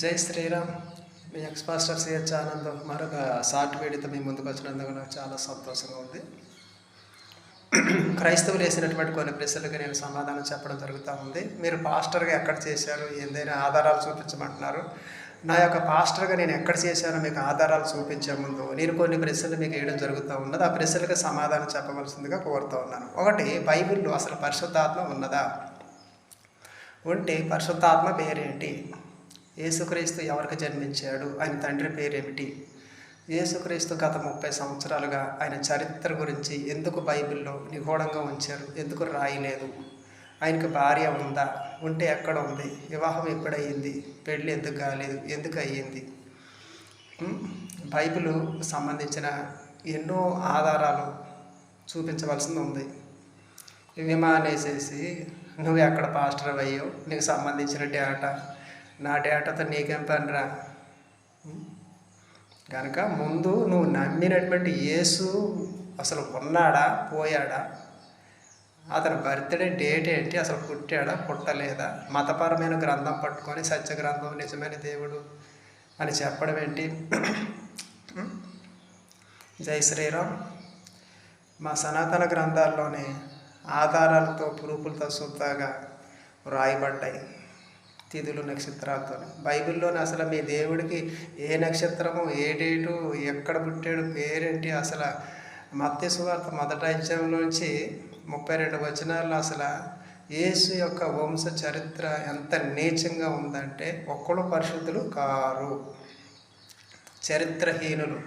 జై శ్రీరామ్. మీ ex pastor CH Anand మరొక షార్ట్ వీడియోతో మీ ముందుకు వచ్చినందుకు నాకు చాలా సంతోషంగా ఉంది. క్రైస్తవులు వేసినటువంటి కొన్ని ప్రశ్నలకు నేను సమాధానం చెప్పడం జరుగుతూ ఉంది. మీరు పాస్టర్గా ఎక్కడ చేశారు? ఏదైనా ఆధారాలు చూపించమంటున్నారు. నా యొక్క పాస్టర్గా నేను ఎక్కడ చేశానో మీకు ఆధారాలు చూపించే ముందు నేను కొన్ని ప్రశ్నలు మీకు వేయడం జరుగుతూ ఉన్నది. ఆ ప్రశ్నలకు సమాధానం చెప్పవలసిందిగా కోరుతూ ఉన్నాను. ఒకటి బైబిల్లో అసలు పరిశుద్ధాత్మ ఉన్నదా? ఉంటే పరిశుద్ధాత్మ పేరేంటి? యేసుక్రీస్తు ఎవరికి జన్మించాడు? ఆయన తండ్రి పేరేమిటి? యేసుక్రీస్తు గత ముప్పై సంవత్సరాలుగా ఆయన చరిత్ర గురించి ఎందుకు బైబిల్లో నిగూఢంగా ఉంచారు? ఎందుకు రాయలేదు? ఆయనకు భార్య ఉందా? ఉంటే ఎక్కడ ఉంది? వివాహం ఎప్పుడయ్యింది పెళ్ళి ఎందుకు కాలేదు? ఎందుకు అయ్యింది? బైబిల్ సంబంధించిన ఎన్నో ఆధారాలు చూపించవలసింది ఉంది. విమానేసేసి నువ్వు ఎక్కడ పాస్టర్ అయ్యో నీకు సంబంధించిన డేటా నా డేటాతో నీకేం పనిరా కనుక ముందు నువ్వు నమ్మినటువంటి యేసు అసలు ఉన్నాడా? పోయాడా? అతని బర్త్డే డేట్ ఏంటి? అసలు పుట్టాడా? పుట్టలేదా? మతపరమైన గ్రంథం పట్టుకొని సత్య గ్రంథం నిజమైన దేవుడు అని చెప్పడం ఏంటి? జై శ్రీరామ్. మా సనాతన గ్రంథాల్లోనే ఆధారాలతో పురుపులతో సుద్దాగా వ్రాయబడ్డాయి. తిథులు నక్షత్రాలతో బైబిల్లోని అసలు మీ దేవుడికి ఏ నక్షత్రము ఏ డేటు ఎక్కడ పుట్టాడు పేరేంటి అసలు మత్స్య సువార్త మొదటి అధ్యాయంలోంచి ముప్పై రెండు వచనాల్లో అసలు యేసు యొక్క వంశ చరిత్ర ఎంత నీచంగా ఉందంటే ఒక్కడు పరిశుద్ధులు కారు. చరిత్రహీనులు.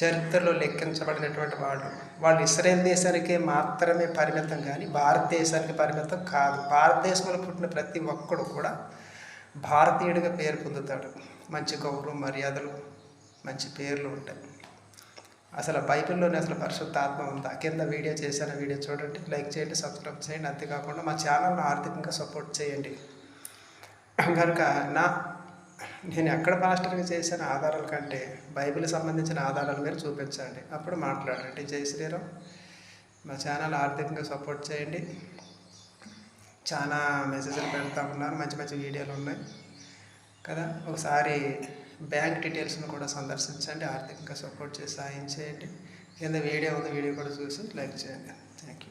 చరిత్రలో లెక్కించబడినటువంటి వాళ్ళు. వాళ్ళు ఇస్రాయేల్ దేశానికే మాత్రమే పరిమితం కానీ భారతదేశానికి పరిమితం కాదు. భారతదేశంలో పుట్టిన ప్రతి ఒక్కడు కూడా భారతీయుడిగా పేరు పొందుతాడు. మంచి గౌరవం మర్యాదలు మంచి పేర్లు ఉంటాయి. అసలు బైబిల్లోనే అసలు పరిశుద్ధ ఆత్మ ఉందా? కింద వీడియో చేశాను వీడియో చూడండి. లైక్ చేయండి సబ్స్క్రైబ్ చేయండి. అంతేకాకుండా మా ఛానల్ను ఆర్థికంగా సపోర్ట్ చేయండి. కనుక నా నేను ఎక్కడ పాస్టర్గా చేసిన ఆధారాల కంటే బైబిల్ సంబంధించిన ఆధారాలు మీరు చూపించండి. అప్పుడు మాట్లాడండి. జై శ్రీరామ్. మా ఛానల్ ఆర్థికంగా సపోర్ట్ చేయండి. చాలా మెసేజ్లు పెడతా ఉన్నారు. మంచి మంచి వీడియోలు ఉన్నాయి. కదా? ఒకసారి బ్యాంక్ డీటెయిల్స్ని కూడా సందర్శించండి. ఆర్థికంగా సపోర్ట్ చేసి సాయం చేయండి. కింద వీడియో ఉంది. వీడియో కూడా చూసి లైక్ చేయండి. థ్యాంక్